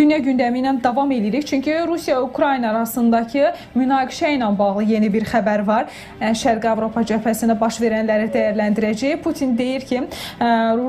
dünya gündəmi ilə davam edirik. Çünki Rusiya-Ukrayna arasındakı münaqişə bağlı yeni bir xəbər var. Şərqi Avropa cəbhəsində baş verənləri dəyərləndirəcək. Putin deyir ki,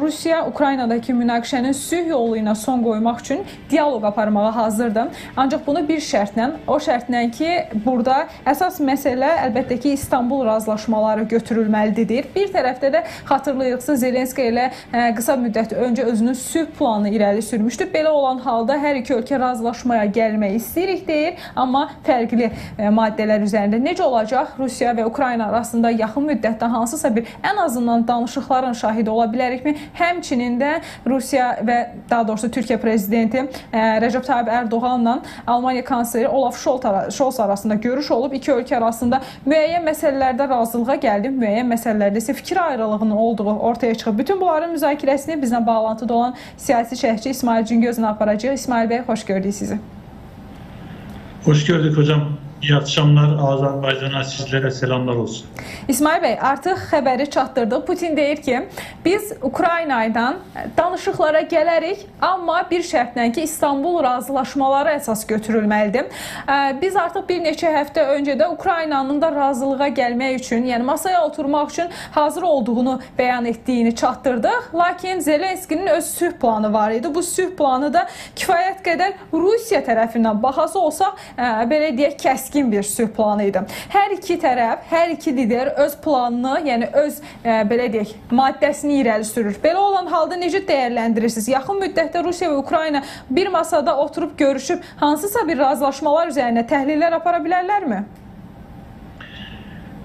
Rusiya Ukraynadakı münaqişənin sülh yolu son qoymaq üçün dialoq aparmağa hazırdır. Ancaq bunu bir şərtlə, o şərtlə ki, burada əsas məsələ əlbəttə ki, İstanbul razılaşmaları götürülməlidir. Bir tərəfdə də xatırlayırsınız Zelenski ilə qısa müddət öncə özünün sülh planı irəli sürmüşdü. Belə olan halda hər iki ölkə razılaşmaya gəlmək istəyirik deyir, amma fərqli ə, maddələr üzərində necə olacaq? Rusiya və Ukrayna arasında yaxın müddətdə hansısa bir ən azından danışıqların şahidi ola bilərikmi? Həmçinin də Rusiya və daha doğrusu Türkiyə prezidenti ə, Rəcəb Tayyib Ərdoğanla Almaniya kansleri Olaf Scholz ara- Scholz arasında görüş olub. İki ölkə arasında müəyyən məsələlərdə razılığa gəldi, müəyyən məsələlərdə isə fikir ayrılığının olduğu ortaya çıxıb. Bütün bunların müzakirəsini bizlə bağlantıda olan siyasi şərhçi İsmail Cingözlə aparacağıq. İsmail bəy, xoş gördük sizi. Hoş gördük hocam. İyi akşamlar. Azerbaycan'a sizlere selamlar olsun. İsmail bəy, artıq xəbəri çatdırdıq. Putin deyir ki, biz Ukrayna ilə danışıqlara gələrik, amma bir şərtlə ki, İstanbul razılaşmaları əsas götürülməlidir. Biz artıq bir neçə həftə öncə də Ukraynanın da razılığa gəlmək üçün, yəni masaya oturmaq üçün hazır olduğunu bəyan etdiyini çatdırdıq. Lakin Zelenskinin öz sülh planı var idi. Bu sülh planı da kifayət qədər Rusiya tərəfindən baxası olsaq, ə, belə deyək, kəskin bir sülh planı idi. Hər iki tərəf, hər iki lider öz planını, yəni öz ə, belə deyək, maddəsini irəli sürür. Belə olan halda necə dəyərləndirirsiniz? Yaxın müddətdə Rusiya və Ukrayna bir masada oturub görüşüb hansısa bir razılaşmalar üzərində təhlillər apara bilərlərmi?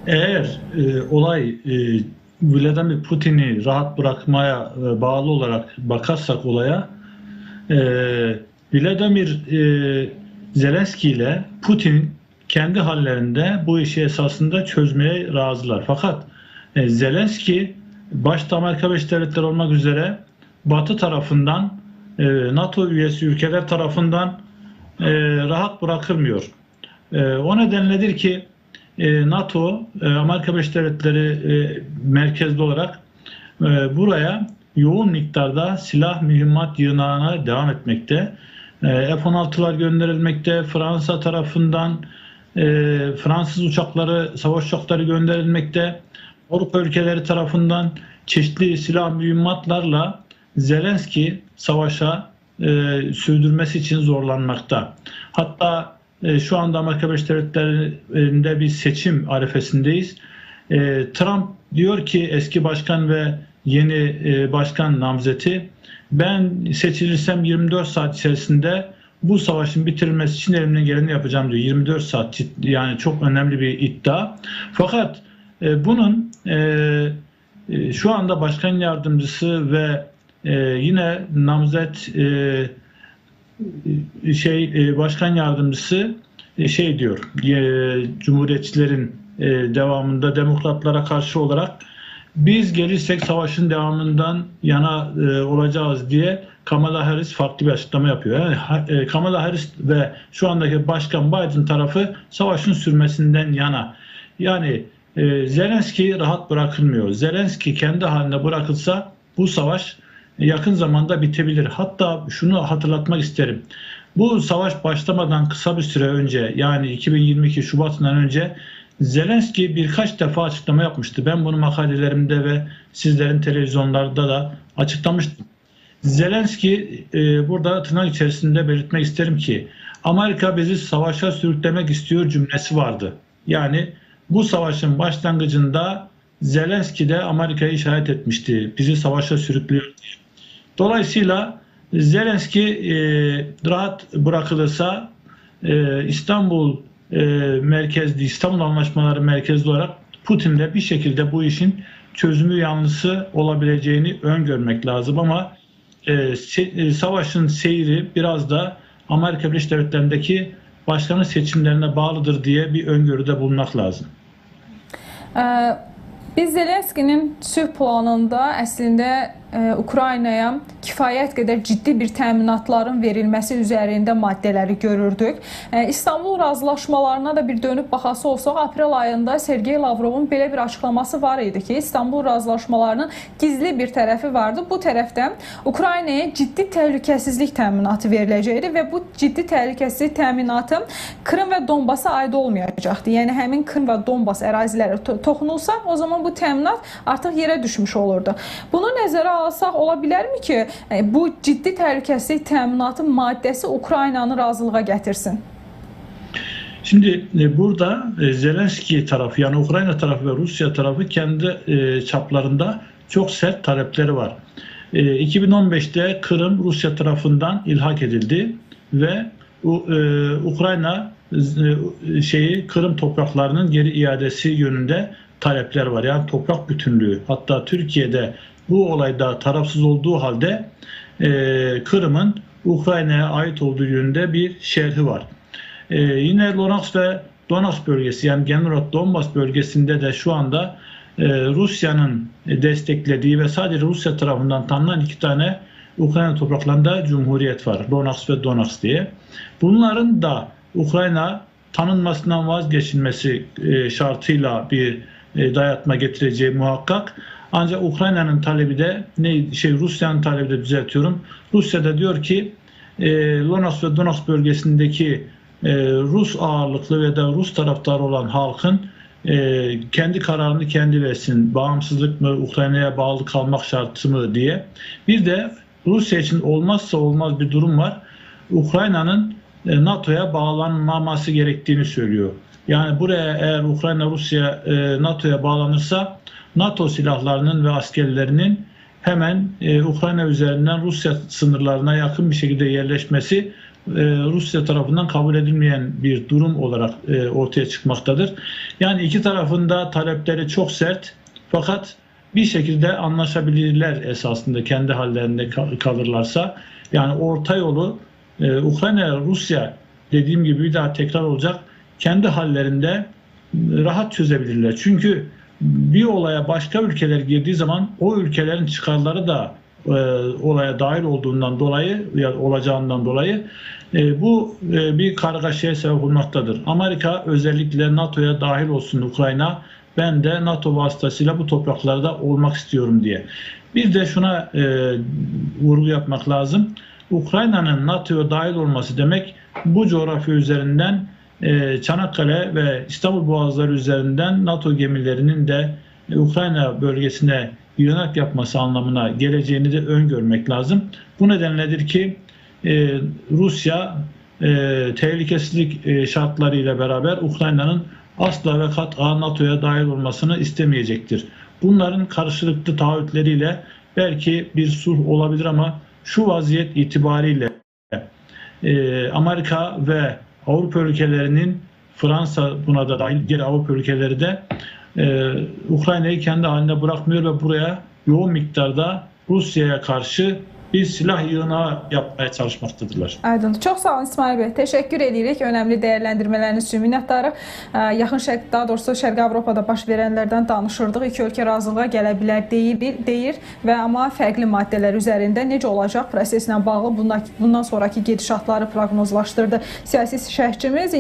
Eğer e, olay e, Vladimir Putin'i rahat bırakmaya e, bağlı olarak bakarsak olaya e, Vladimir e, Zelenski ile Putin kendi hallerinde bu işi esasında çözmeye razılar. Fakat e, Zelenski başta Amerika Birleşik Devletleri olmak üzere Batı tarafından e, NATO üyesi ülkeler tarafından e, rahat bırakılmıyor. O nedenledir ki NATO, Amerika Birleşik Devletleri e, merkezli olarak buraya yoğun miktarda silah mühimmat yığınağına devam etmekte. E, F-16'lar gönderilmekte. Fransa tarafından e, Fransız uçakları, savaş uçakları gönderilmekte. Avrupa ülkeleri tarafından çeşitli silah mühimmatlarla Zelenski savaşa e, sürdürmesi için zorlanmakta. Hatta e, şu anda Amerika Birleşik Devletleri'nde bir seçim arifesindeyiz. E, Trump diyor ki eski başkan ve yeni e, başkan namzeti ben seçilirsem 24 saat içerisinde bu savaşın bitirilmesi için elimden geleni yapacağım diyor. 24 saat yani çok önemli bir iddia. Fakat e, bunun e, e, şu anda başkan yardımcısı ve e, yine namzet e, şey e, başkan yardımcısı e, şey diyor e, cumhuriyetçilerin e, devamında demokratlara karşı olarak biz gelirsek savaşın devamından yana e, olacağız diye Kamala Harris farklı bir açıklama yapıyor. Yani e, Kamala Harris ve şu andaki başkan Biden tarafı savaşın sürmesinden yana. Yani e, Zelenski rahat bırakılmıyor. Zelenski kendi haline bırakılsa bu savaş yakın zamanda bitebilir. Hatta şunu hatırlatmak isterim. Bu savaş başlamadan kısa bir süre önce yani 2022 Şubat'ından önce Zelenski birkaç defa açıklama yapmıştı. Ben bunu makalelerimde ve sizlerin televizyonlarda da açıklamıştım. Zelenski e, burada tırnak içerisinde belirtmek isterim ki Amerika bizi savaşa sürüklemek istiyor cümlesi vardı. Yani bu savaşın başlangıcında Zelenski de Amerika'yı işaret etmişti. Bizi savaşa sürüklüyor diye. Dolayısıyla Zelenski e, rahat bırakılırsa e, İstanbul e, merkezli, İstanbul Anlaşmaları merkezli olarak Putin'le bir şekilde bu işin çözümü yanlısı olabileceğini öngörmek lazım ama e, e, savaşın seyri biraz da Amerika Birleşik Devletleri'ndeki başkanlık seçimlerine bağlıdır diye bir öngörüde bulunmak lazım. Ə, Biz Zelenskinin sülh planında əslində Ukraynaya kifayət qədər ciddi bir təminatların verilməsi üzərində maddələri görürdük. E, İstanbul razılaşmalarına da bir dönüb baxası olsaq, aprel ayında Sergey Lavrovun belə bir açıqlaması var idi ki, İstanbul razılaşmalarının gizli bir tərəfi vardı. Bu tərəfdən Ukraynaya ciddi təhlükəsizlik təminatı veriləcəkdi və bu ciddi təhlükəsizlik təminatı Krım və Donbasa aid olmayacaqdı. Yəni həmin Krım və Donbas əraziləri to toxunulsa, o zaman bu təminat artıq yerə düşmüş olurdu. Bunu nəzərə alsaq ola bilərmi ki, e, bu ciddi təhlükəsizlik təminatı maddəsi Ukraynanı razılığa gətirsin? Şimdi e, burada e, Zelenski tarafı yani Ukrayna tarafı ve Rusya tarafı kendi çaplarında çok sert talepleri var. E, 2015'te Kırım Rusya tarafından ilhak edildi ve Ukrayna şeyi Kırım topraklarının geri iadesi yönünde talepler var. Yani toprak bütünlüğü. Hatta Türkiye'de bu olayda tarafsız olduğu halde e, Kırım'ın Ukrayna'ya ait olduğu yönünde bir şerhi var. Ee, yine Luhansk ve Donetsk bölgesi yani genel olarak Donbas bölgesinde de şu anda e, Rusya'nın desteklediği ve sadece Rusya tarafından tanınan iki tane Ukrayna topraklarında cumhuriyet var. Luhansk ve Donetsk diye. Bunların da Ukrayna tanınmasından vazgeçilmesi e, şartıyla bir e, dayatma getireceği muhakkak. Ancak Ukrayna'nın talebi de ne şey Rusya'nın talebi de düzeltiyorum. Rusya da diyor ki e, Luhansk ve Donetsk bölgesindeki e, Rus ağırlıklı ve de Rus taraftarı olan halkın e, kendi kararını kendi versin. Bağımsızlık mı, Ukrayna'ya bağlı kalmak şartı mı diye. Bir de Rusya için olmazsa olmaz bir durum var. Ukrayna'nın e, NATO'ya bağlanmaması gerektiğini söylüyor. Yani buraya eğer Ukrayna Rusya e, NATO'ya bağlanırsa NATO silahlarının ve askerlerinin hemen e, Ukrayna üzerinden Rusya sınırlarına yakın bir şekilde yerleşmesi e, Rusya tarafından kabul edilmeyen bir durum olarak e, ortaya çıkmaktadır. Yani iki tarafında talepleri çok sert fakat bir şekilde anlaşabilirler esasında kendi hallerinde kal- kalırlarsa. Yani orta yolu e, Ukrayna Rusya dediğim gibi bir daha tekrar olacak kendi hallerinde rahat çözebilirler. Çünkü bir olaya başka ülkeler girdiği zaman o ülkelerin çıkarları da e, olaya dahil olduğundan dolayı ya olacağından dolayı e, bu e, bir kargaşaya sebep olmaktadır. Amerika özellikle NATO'ya dahil olsun Ukrayna ben de NATO vasıtasıyla bu topraklarda olmak istiyorum diye. Bir de şuna e, vurgu yapmak lazım. Ukrayna'nın NATO'ya dahil olması demek bu coğrafya üzerinden Çanakkale ve İstanbul Boğazları üzerinden NATO gemilerinin de Ukrayna bölgesine yönelik yapması anlamına geleceğini de öngörmek lazım. Bu nedenledir ki e, Rusya e, tehlikesizlik e, şartlarıyla beraber Ukrayna'nın asla ve kat'a NATO'ya dahil olmasını istemeyecektir. Bunların karşılıklı taahhütleriyle belki bir sulh olabilir ama şu vaziyet itibariyle Amerika ve Avrupa ülkelerinin Fransa buna da dahil diğer Avrupa ülkeleri de e, Ukrayna'yı kendi haline bırakmıyor ve buraya yoğun miktarda Rusya'ya karşı bir silah yığınağı yapmaya çalışmaktadırlar. Aydındır. Çox sağ olun İsmail bəy. Təşəkkür edirik önəmli dəyərləndirmələriniz üçün. Minnətdarıq. Yaxın Şərq, daha doğrusu Şərqi Avropada baş verənlərdən danışırdıq. İki ölkə razılığa gələ bilər deyir, deyir və amma fərqli maddələr üzərində necə olacaq proseslə bağlı bundan, bundan sonrakı gedişatları proqnozlaşdırdı siyasi şərhçimiz.